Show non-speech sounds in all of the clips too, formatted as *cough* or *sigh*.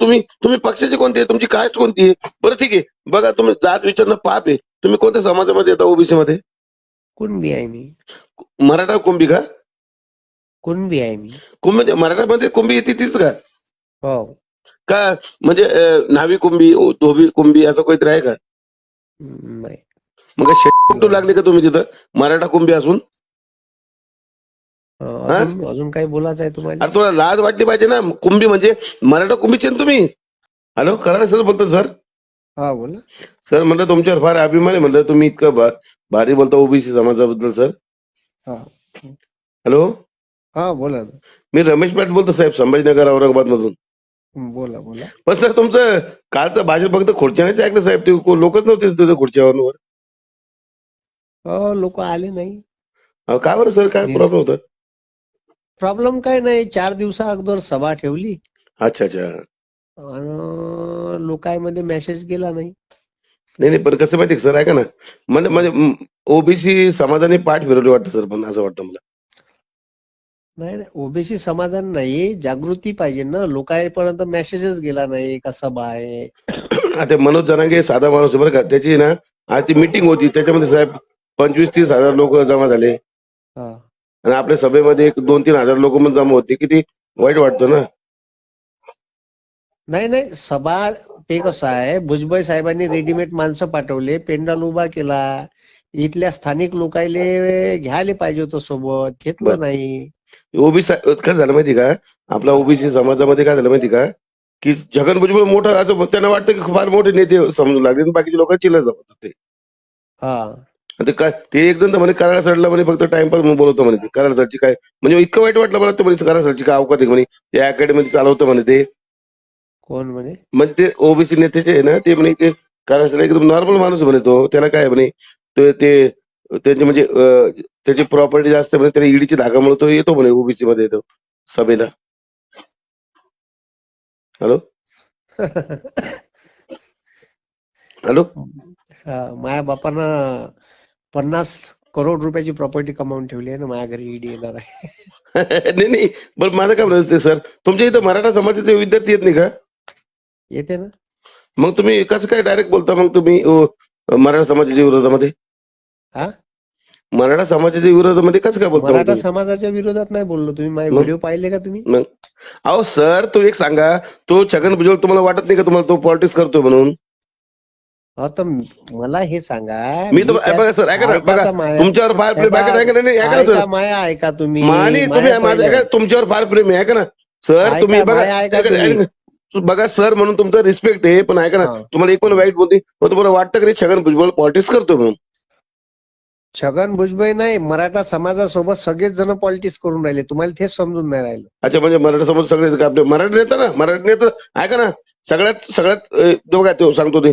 तुम्ही तुम्ही पक्षाचे कोणते आहे? तुमची कास्ट कोणती आहे? बरं ठीक आहे. बघा तुम्ही जात विचारणं पाप आहे. तुम्ही कोणत्या समाजामध्ये येता ओबीसी मध्ये कुणबी आहे मी. मराठा कुंभी का? कुणबी आहे मी. कुंभी मराठामध्ये कुंभी येते तीच का? हो. का म्हणजे अं, न्हावी कुंभी ओ- धोबी कुंभी असं काहीतरी आहे का? नाही. मग शेटू लागले का तुम्ही तिथं? मराठा कुंभी असून? अजून अजून काही बोलायचं आहे तुम्हाला? अरे तुला लाज वाटली पाहिजे ना. कुंभी म्हणजे मराठा कुंभीचे ना तुम्ही? हॅलो करा सर बोलतो सर. हा बोला सर म्हणलं तुमच्यावर फार अभिमान आहे. म्हणलं तुम्ही इतकं भा- भारी बोलता ओबीसी समाजाबद्दल सर. हा. हॅलो? हा बोला ना. मी रमेश पाट बोलतो साहेब संभाजीनगर औरंगाबाद मधून हं, बोला बोला. पण सर तुमचं कालचं भाजप फक्त खुर्च्यानेच ऐकलं साहेब. ते को- लोकच नव्हते तिथे खुर्च्यावर. हो लोक आले नाही. अहो, का बरं सर? काय प्रॉब्लेम होता? प्रॉब्लेम काय नाही चार दिवसा अगोदर सभा ठेवली. अच्छा अच्छा. आणि लोकांमध्ये मेसेज गेला नाही. नाही नाही पण कसं माहिती सर? ऐका ना. म्हणजे म्हणजे ओबीसी समाजाने पाठ फिरवली वाटतं सर पण असं वाटतं मला. नाही नाही ओबीसी समाधान नाही जागृती पाहिजे ना. लोकांपर्यंत मेसेजच गेला नाही का सभा आहे. *clears throat* आता मनोज जरांगे साधा माणूस आहे बरं का. त्याची ना आज ती मिटिंग होती. त्याच्यामध्ये साहेब पंचवीस तीस हजार लोक जमा झाले. हा. आणि आपल्या सभेमध्ये एक दोन तीन हजार लोक पण जमा होते. किती वाईट वाटतं ना? नाही नाही. सभा ते कसं आहे भुजबळ साहेबांनी रेडीमेड माणसं पाठवले पेंडाल उभा केला इथल्या स्थानिक लोकायले घ्यायला पाहिजे होतं सोबत घेतलं बरं. नाही. ओबीसी काय झालं माहिती का? आपला ओबीसी समाजामध्ये काय झालं माहिती का? की छगन भुजबळ मोठं असं त्यांना वाटतं की फार मोठे नेते समजू लागले आणि बाकीचे लोक चिल्लर जमतात ते हा. आणि ते काय ते एक जण म्हणे कराड सरला म्हणे फक्त टाइमपास म्हणून बोलवतो म्हणे कराड सरची काय? म्हणजे इतकं वाईट वाटलं मला ते म्हणे कराड सरची काय अवकात आहे म्हणे. ते अकॅडमी चालवतं म्हणे ते. कोण म्हणे? म्हणजे ते ओबीसी नेत्याचे आहे ना ते म्हणे ते कराड सर एकदम नॉर्मल माणूस म्हणे तो. त्याला काय म्हणे ते ते त्याचे म्हणजे त्याची प्रॉपर्टी जास्त आहे म्हणे त्याला ईडीची धागामुळे तो येतो म्हणे ओबीसी मध्ये येतो सभेला. हॅलो? *laughs* हॅलो? माझ्या बापानं पन्नास करोड रुपयाची प्रॉपर्टी कमावून ठेवली आहे ना माझ्या घरी ईडी येणार आहे. *laughs* नाही नाही पण माझं काय म्हणायचं सर? तुमच्या इथं मराठा समाजाचे विद्यार्थी येत नाही का? येते ना. मग तुम्ही कसं काय डायरेक्ट बोलता? मग तुम्ही अं, मराठा समाजाच्या विरोधामध्ये? हा मराठा समाजाच्या विरोधामध्ये कसं काय बोलता मग मराठा तुम्ही? समाजाच्या विरोधात नाही बोललो. तुम्ही माझे मग? व्हिडिओ पाहिले का तुम्ही? अहो सर तू एक सांगा. तो छगन भुजबळ तुम्हाला वाटत नाही का तुम्हाला? तो पॉलिटिक्स करतोय म्हणून. तर मला हे सांगा मी तर बघा सर ऐका ना ऐका बघा तुमच्यावर फार प्रेम ऐका- ऐका ऐका नाही, ऐका ना ऐका सर माया ऐका तुम्ही मानी तुम्ही माया माझं पहिलं. ऐका तुमच्यावर फार प्रेम आहे ऐका ना सर ऐका, तुम्ही बघा माया ऐका ऐका- तुम्ही. ऐका ना. बघा सर म्हणून तुमचं रिस्पेक्ट आहे पण ऐका ना हा. तुम्हाला एक पण वाईट बोलते तुम्हाला वाटतं की छगन भुजबळ पॉलिटिक्स करतोय म्हणून छगन भुजबळ नाही मराठा समाजासोबत सगळेच जण पॉलिटिक्स करून राहिले तुम्हाला तेच समजून नाही राहिलं अच्छा म्हणजे मराठा समाज सगळे का आपले मराठी नेता ना मराठी नेता ऐका ना सगळ्यात सगळ्यात अं, तो बघा तो सांगतो ते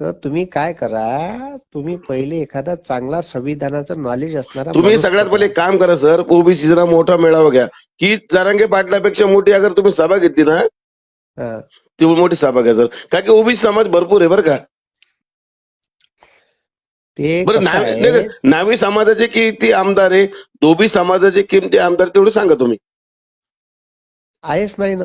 तर तुम्ही काय करा तुम्ही पहिले एखादा चांगला संविधानाचं नॉलेज असणारा तुम्ही माणूस सगळ्यात. पहिले एक काम करा सर. ओबीसी जरा मोठा मेळावा घ्या. की जरांगे पाटलापेक्षा मोठी अगर तुम्ही सभा घेतली ना हा. ती मोठी सभा घ्या सर. कारण की ओबीसी समाज भरपूर आहे बरं का. ते बरं कसं नावी आहे, नाही का, नावी समाजाचे किती आमदार आहे धोबी समाजाचे किमती आमदार तेवढे सांगा तुम्ही. आहेच नाही ना.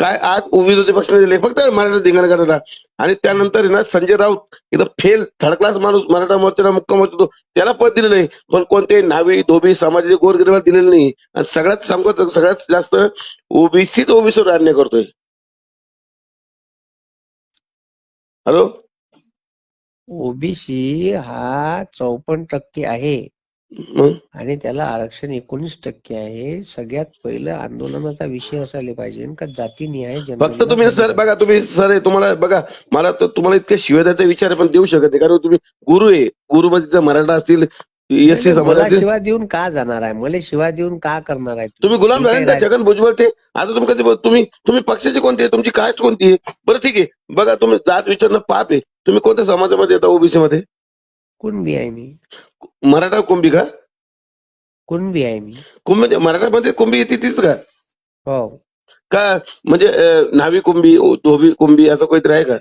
काय आज विरोधी पक्षाने दिले फक्त मराठा धिंगाणा करायला आणि त्यानंतर आहे ना संजय राऊत इथं फेल थर्ड क्लास माणूस मराठा मोर्चाला मुक्काम होतो त्याला पद दिलेलं नाही. पण कोणते नावे धोबी समाजाचे गोरगरिबाला दिलेलं नाही. आणि सगळ्यात सांगतो सगळ्यात जास्त ओबीसीच ओबीसीवर अन्याय करतोय. हॅलो ओबीसी हा चौपन्न टक्के आहे. आणि त्याला आरक्षण एकोणीस टक्के आहे. सगळ्यात पहिलं आंदोलनाचा विषय असायला पाहिजे. का जातीनिहाय फक्त तुम्ही सर. बघा तुम्ही सर तुम्हाला बघा मला तर तुम्हाला इतके शिवेदाचा विचार पण देऊ शकत नाही. कारण तुम्ही गुरु आहे. गुरुमध्ये जर मराठा असतील मला समाजातील शिवा देऊन का जाणार आहे? मला शिवा देऊन का करणार आहे तुम्ही? गुलाम झाले छगन भुजबळ ते आता तुम्ही कधी तुम्ही तुम्ही पक्षाचे कोणते आहे? तुमची कास्ट कोणती आहे? बरं ठीक आहे. बघा तुम्ही जात विचारणं पाप आहे. तुम्ही कोणत्या समाजामध्ये येता ओबीसी मध्ये कुणबी आहे मी? मराठा कुंभी का? कुणबी आहे मी. कुंभी मराठामध्ये कुंभी येते तीच का? हो. का? म्हणजे अं, न्हावी कुंभी धोबी कुंभी असं काहीतरी आहे का?